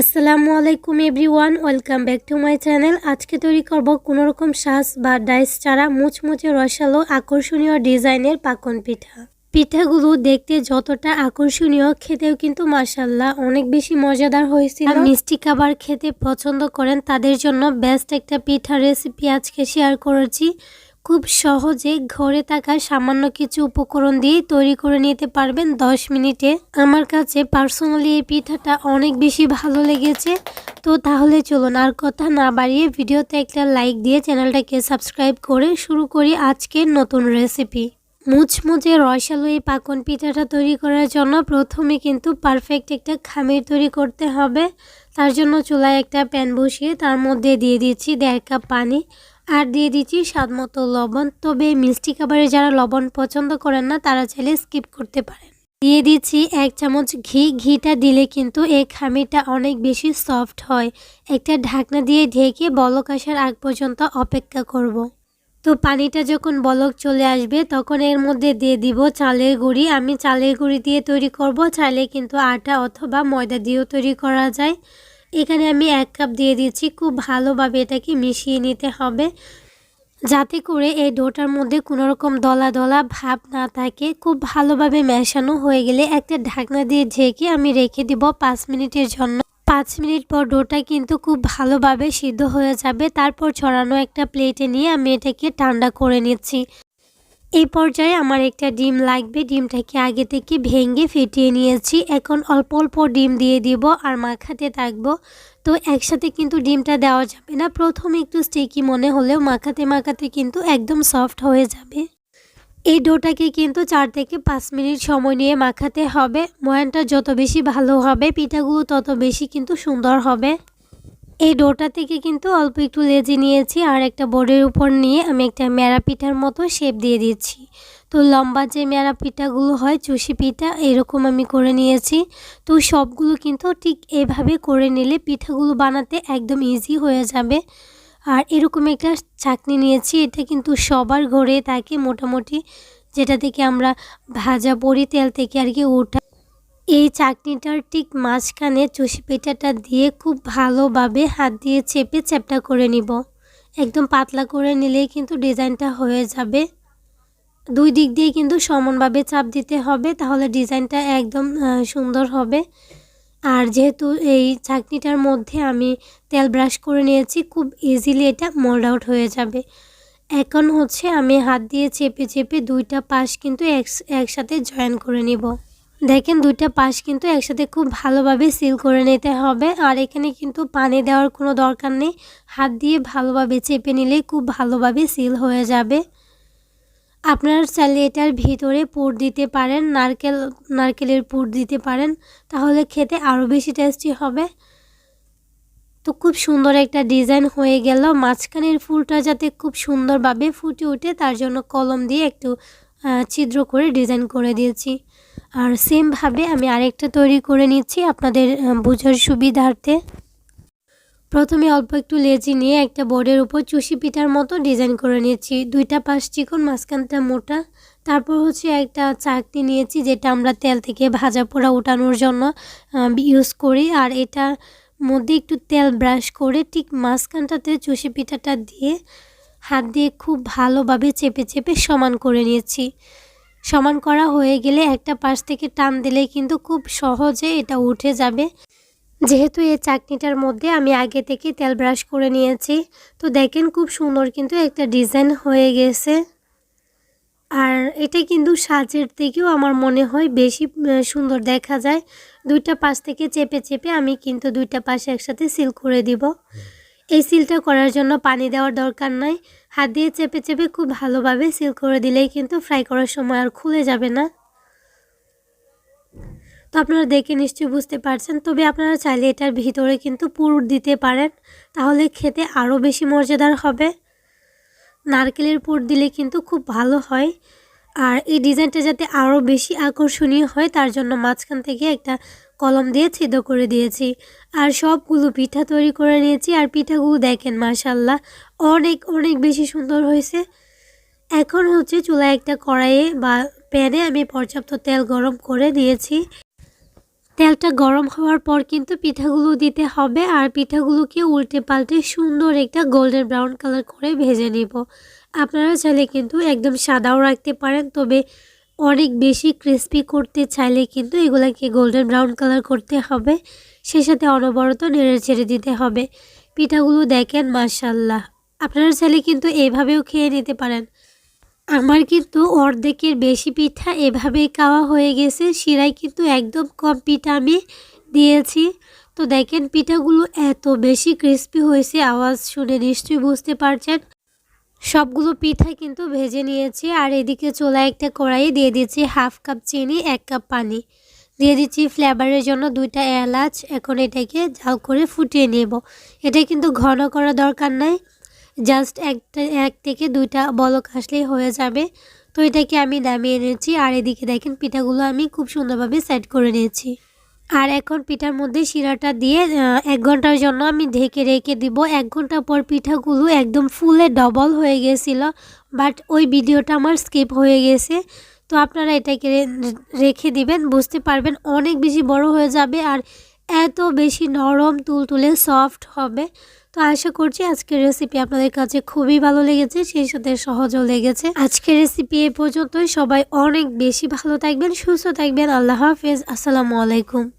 আসসালামু আলাইকুম everyone, welcome back to my channel. আজকে তৈরি করব কোনো রকম শ্বাস বা ডাইস ছাড়া মুচমুচে রসালো আকর্ষণীয় ডিজাইনের পাকন পিঠা। পিঠাগুলো দেখতে যতটা আকর্ষণীয়, খেতেও কিন্তু মাসাল্লাহ অনেক বেশি মজাদার হয়েছিল। মিষ্টি খাবার খেতে পছন্দ করেন, তাদের জন্য বেস্ট একটা পিঠা রেসিপি আজকে শেয়ার করেছি। খুব সহজে ঘরে থাকা সামান্য কিছু উপকরণ দিয়ে তৈরি করে নিতে পারবেন 10 মিনিটে। আমার কাছে পার্সোনালি এই পিঠাটা অনেক বেশি ভালো লেগেছে। তো তাহলে চলুন আর কথা না বাড়িয়ে ভিডিওতে একটা লাইক দিয়ে চ্যানেলটাকে সাবস্ক্রাইব করে শুরু করি আজকের নতুন রেসিপি। মুচমুচে রসালো এই পাকন পিঠাটা তৈরি করার জন্য প্রথমে কিন্তু পারফেক্ট একটা খামির তৈরি করতে হবে। তার জন্য চুলায় একটা প্যান বসিয়ে তার মধ্যে দিয়ে দিচ্ছি দেড় কাপ পানি। আর দিয়ে দিচ্ছি স্বাদ মতো লবণ। তবে মিষ্টি খাবারে যারা লবণ পছন্দ করেন না, তারা চাইলে স্কিপ করতে পারেন। দিয়ে দিচ্ছি এক চামচ ঘি। ঘিটা দিলে কিন্তু এই খামিটা অনেক বেশি সফট হয়। একটা ঢাকনা দিয়ে ঢেকে বলক আসার আগ পর্যন্ত অপেক্ষা করব। তো পানিটা যখন বলক চলে আসবে, তখন এর মধ্যে দিয়ে দিব চালের গুঁড়ি। আমি চালের গুঁড়ি দিয়ে তৈরি করব। চাইলে কিন্তু আটা অথবা ময়দা দিয়েও তৈরি করা যায়। এখানে আমি এক কাপ দিয়ে দিচ্ছি খুব ভালোভাবে এটাকে মিশিয়ে নিতে হবে। যাতে করে এই ডোটার মধ্যে কোনো রকম দলা দলা ভাব না থাকে। খুব ভালোভাবে মেশানো হয়ে গেলে একটা ঢাকনা দিয়ে ঢেকে আমি রেখে দিব পাঁচ মিনিটের জন্য। পাঁচ মিনিট পর ডোটা কিন্তু খুব ভালোভাবে সিদ্ধ হয়ে যাবে। তারপর ছড়ানো একটা প্লেটে নিয়ে আমি এটাকে ঠান্ডা করে নিচ্ছি। এই পর্যায়ে আমার একটা ডিম লাগবে। ডিমটাকে আগে থেকে ভেঙে ফেটিয়ে নিয়েছি। এখন অল্প অল্প ডিম দিয়ে দিব আর মাখাতে থাকব। তো একসাথে কিন্তু ডিমটা দেওয়া যাবে না। প্রথমে একটু স্টিকি মনে হলেও মাখাতে মাখাতে কিন্তু একদম সফট হয়ে যাবে। এই ডোটাকে কিন্তু চার থেকে পাঁচ মিনিট সময় নিয়ে মাখাতে হবে। ময়ানটা যত বেশি ভালো হবে, পিঠাগুলো তত বেশি কিন্তু সুন্দর হবে। এই ডোটা থেকে কিন্তু অল্প একটু লেজি নিয়েছি আর একটা বোর্ডের উপর নিয়ে আমি একটা মেরা পিঠার মতো শেপ দিয়ে দিচ্ছি। তো লম্বা যে মেরা পিঠাগুলো হয়, চুষি পিঠা, এরকম আমি করে নিয়েছি। তো সবগুলো কিন্তু ঠিক এভাবে করে নিলে পিঠাগুলো বানাতে একদম ইজি হয়ে যাবে। আর এরকম একটা চাকনি নিয়েছি, এটা কিন্তু সবার ঘরে থাকে মোটামুটি। যেটা থেকে আমরা ভাজা পরি তেল থেকে আর কি ওঠা এই চাটনিটার ঠিক মাঝখানে চষি পেটাটা দিয়ে খুব ভালোভাবে হাত দিয়ে চেপে চ্যাপটা করে নিব। একদম পাতলা করে নিলেই কিন্তু ডিজাইনটা হয়ে যাবে। দুই দিক দিয়ে কিন্তু সমানভাবে চাপ দিতে হবে, তাহলে ডিজাইনটা একদম সুন্দর হবে। আর যেহেতু এই চাটনিটার মধ্যে আমি তেল ব্রাশ করে নিয়েছি, খুব ইজিলি এটা মোল্ড আউট হয়ে যাবে। এখন হচ্ছে আমি হাত দিয়ে চেপে চেপে দুইটা পাশ কিন্তু একসাথে জয়েন করে নিব। দেখেন দুইটা পাশ কিন্তু একসাথে খুব ভালোভাবে সিল করে নিতে হবে। আর এখানে কিন্তু পানি দেওয়ার কোনো দরকার নেই। হাত দিয়ে ভালোভাবে চেপে নিলেই খুব ভালোভাবে সিল হয়ে যাবে। আপনারা চাইলে এটার ভিতরে পুর দিতে পারেন, নারকেল, নারকেলের পুর দিতে পারেন। তাহলে খেতে আরও বেশি টেস্টি হবে। তো খুব সুন্দর একটা ডিজাইন হয়ে গেল। মাঝখানের ফুলটা যাতে খুব সুন্দরভাবে ফুটে ওঠে, তার জন্য কলম দিয়ে একটু ছিদ্র করে ডিজাইন করে দিয়েছি। আর সেমভাবে আমি আরেকটা তৈরি করে নিচ্ছি আপনাদের বোঝার সুবিধার্থে। প্রথমে অল্প একটু লেজি নিয়ে একটা বোর্ডের উপর চুষি পিঠার মতো ডিজাইন করে নিয়েছি দুইটা পাশ চিকন, মাঝখানটা মোটা। তারপর হচ্ছে একটা চাকনি নিয়েছি যেটা আমরা তেল থেকে ভাজা পোড়া উঠানোর জন্য ইউজ করি। আর এটা মধ্যে একটু তেল ব্রাশ করে ঠিক মাঝখানটাতে চুষি পিঠাটা দিয়ে হাত দিয়ে খুব ভালোভাবে চেপে চেপে সমান করে নিয়েছি সমান করা হয়ে গেলে একটা পাশ থেকে টান দিলে কিন্তু খুব সহজে এটা উঠে যাবে। যেহেতু এই চাকনিটার মধ্যে আমি আগে থেকে তেল ব্রাশ করে নিয়েছি, তো দেখেন খুব সুন্দর কিন্তু একটা ডিজাইন হয়ে গেছে। আর এটা কিন্তু সাজের থেকেও আমার মনে হয় বেশি সুন্দর দেখা যায়। দুইটা পাশ থেকে চেপে চেপে আমি কিন্তু দুইটা পাশে একসাথে সিল করে দিব। এই সিলটা করার জন্য পানি দেওয়ার দরকার নাই। হাত দিয়ে চেপে চেপে খুব ভালোভাবে সিল করে দিলেই কিন্তু ফ্রাই করার সময় আর খুলে যাবে না। তো আপনারা দেখে নিশ্চয়ই বুঝতে পারছেন, তবে আপনারা চাইলে এটার ভিতরে কিন্তু পুর দিতে পারেন, তাহলে খেতে আরও বেশি মজাদার হবে। নারকেলের পুর দিলে কিন্তু খুব ভালো হয়, আর এই ডিজাইনটা যাতে আরও বেশি আকর্ষণীয় হয়, তার জন্য মাঝখান থেকে একটা কলম দিয়ে ছেদ করে দিয়েছি। আর সবগুলো পিঠা তৈরি করে নিয়েছি। আর পিঠাগুলো দেখেন মাশাল্লাহ অনেক অনেক বেশি সুন্দর হয়েছে। এখন হচ্ছে চুলায় একটা কড়াইয়ে বা প্যানে আমি পর্যাপ্ত তেল গরম করে দিয়েছি তেলটা গরম হওয়ার পর কিন্তু পিঠাগুলো দিতে হবে। আর পিঠাগুলোকে উল্টে পাল্টে সুন্দর একটা গোল্ডেন ব্রাউন কালার করে ভেজে নিব। আপনারা চাইলে কিন্তু একদম সাদাও রাখতে পারেন, তবে অনেক বেশি ক্রিস্পি করতে চাইলে কিন্তু এগুলাকে গোল্ডেন ব্রাউন কালার করতে হবে। সে সাথে অনবরত নেড়ে ছেড়ে দিতে হবে। পিঠাগুলো দেখেন মাশাল্লাহ আপনারা চাইলে কিন্তু এভাবেও খেয়ে নিতে পারেন। আমার কিন্তু অর্ধেকের বেশি পিঠা এভাবেই খাওয়া হয়ে গেছে। শিরায় কিন্তু একদম কম পিঠা আমি দিয়েছি। তো দেখেন, পিঠাগুলো এত বেশি ক্রিস্পি হয়েছে, আওয়াজ শুনে নিশ্চয়ই বুঝতে পারছেন। সবগুলো পিঠা কিন্তু ভেজে নিয়েছি আর এদিকে চোলা একটা কড়াইয়ে দিয়ে দিচ্ছি হাফ কাপ চিনি, এক কাপ পানি। দিয়ে দিচ্ছি ফ্লেভারের জন্য দুইটা এলাচ। এখন এটাকে ঝাল করে ফুটিয়ে নেব। এটা কিন্তু ঘন করা দরকার নাই। জাস্ট একটা, এক থেকে দুইটা বলক আসলেই হয়ে যাবে। তো এটাকে আমি নামিয়ে নিয়েছি আর এদিকে দেখেন পিঠাগুলো আমি খুব সুন্দরভাবে সেট করে নিয়েছি। আর এখন পিঠার মধ্যে শিরাটা দিয়ে এক ঘণ্টার জন্য আমি ঢেকে রেখে দিব। এক ঘণ্টা পর পিঠাগুলো একদম ফুলে ডবল হয়ে গেছিল বাট ওই ভিডিওটা আমার স্কিপ হয়ে গেছে। তো আপনারা এটাকে রেখে দিবেন, বুঝতে পারবেন অনেক বেশি বড় হয়ে যাবে। আর এত বেশি নরম, তুলতুলে সফট হবে। তো আশা করছি আজকের রেসিপি আপনাদের কাছে খুবই ভালো লেগেছে, সেই সাথে সহজও লেগেছে। আজকের রেসিপি এ পর্যন্তই। সবাই অনেক বেশি ভালো থাকবেন, সুস্থ থাকবেন। আল্লাহ হাফেজ। আসসালামু আলাইকুম।